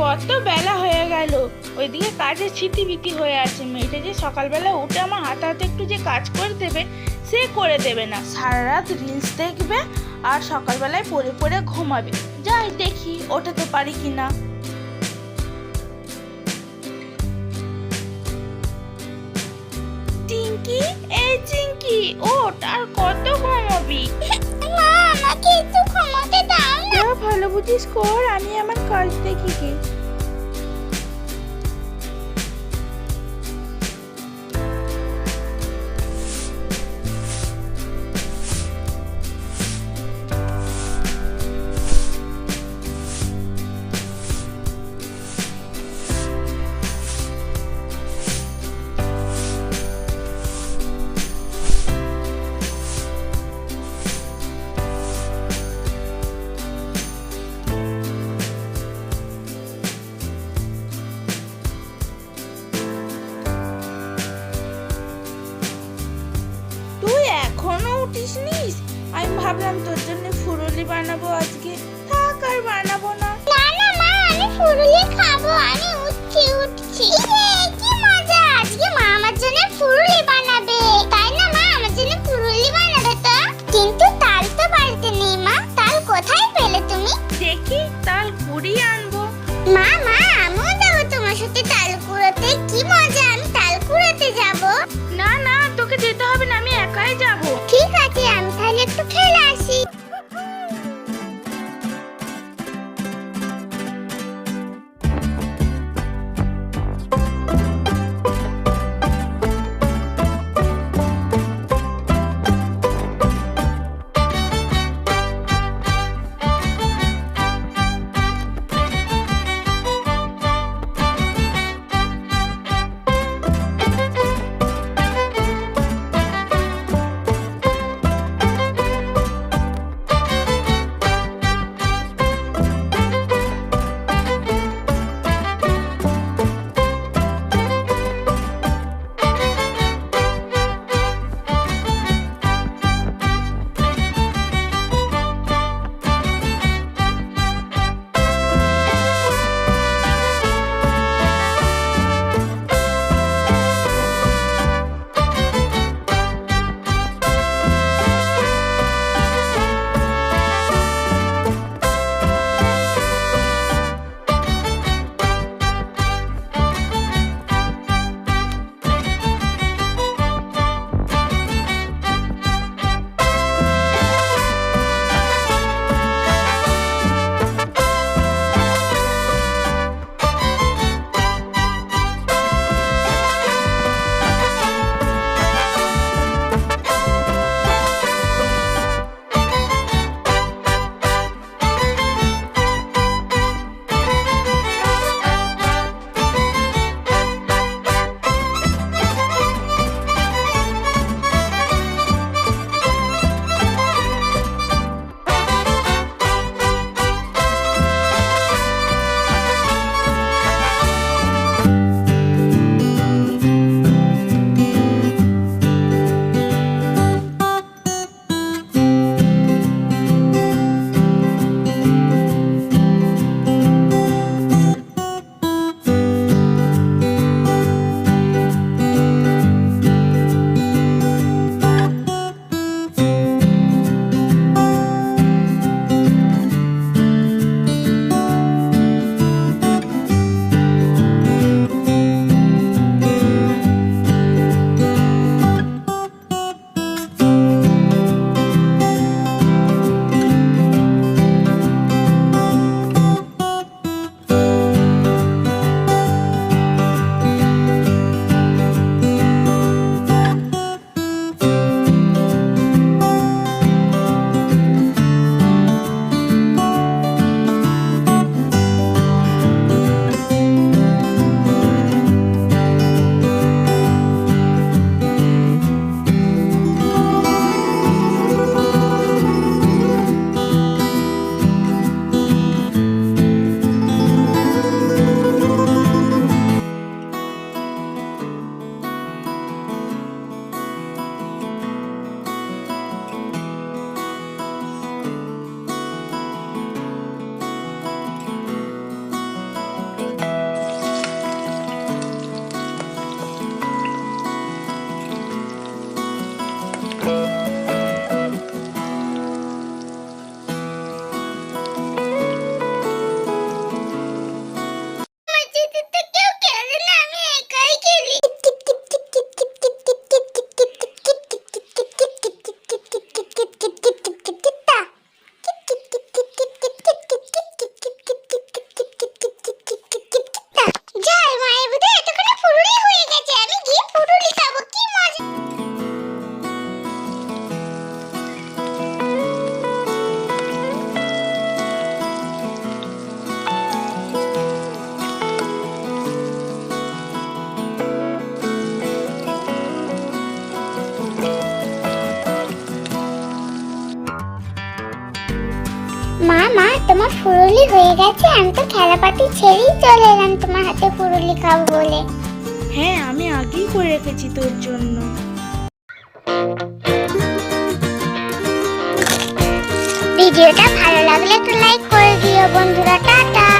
কত বেলা হয়ে গেল। ওইদিকে কাজে ছিটিবিটি হয়ে আছে মেয়েটা যে সকালবেলা উঠে আমার হাতে হাতে একটু যে কাজ করে দেবে, সে করে দেবে না। সারা রাত রিলস দেখবে আর সকালবেলায় পড়ে পড়ে ঘুমাবে। যাই দেখি ওঠাতে পারি কি না এই চিঙ্কি ওঠ, আর কত বুঝিস কর আমি আমার কাজ দেখি কি ভাবলাম তোর জন্য ফুরুলি বানাবো আজকে। থাক আর বানাবো না। না না মা আমি ফুরুলি খাব আমি উঠছি উঠছি। ইয়ে, কি মজা! আজকে মামার জন্য ফুরুলি ফুরুলি হয়ে গেছে আমি তো খেলাপাতি ছেড়েই চলে এলাম তোমার হাতে ফুরুলি খাব বলে। হ্যাঁ আমি আগেই করে রেখেছি তোর জন্য। ভিডিওটা ভালো লাগলে তো লাইক করে দিও বন্ধুরা টাটা।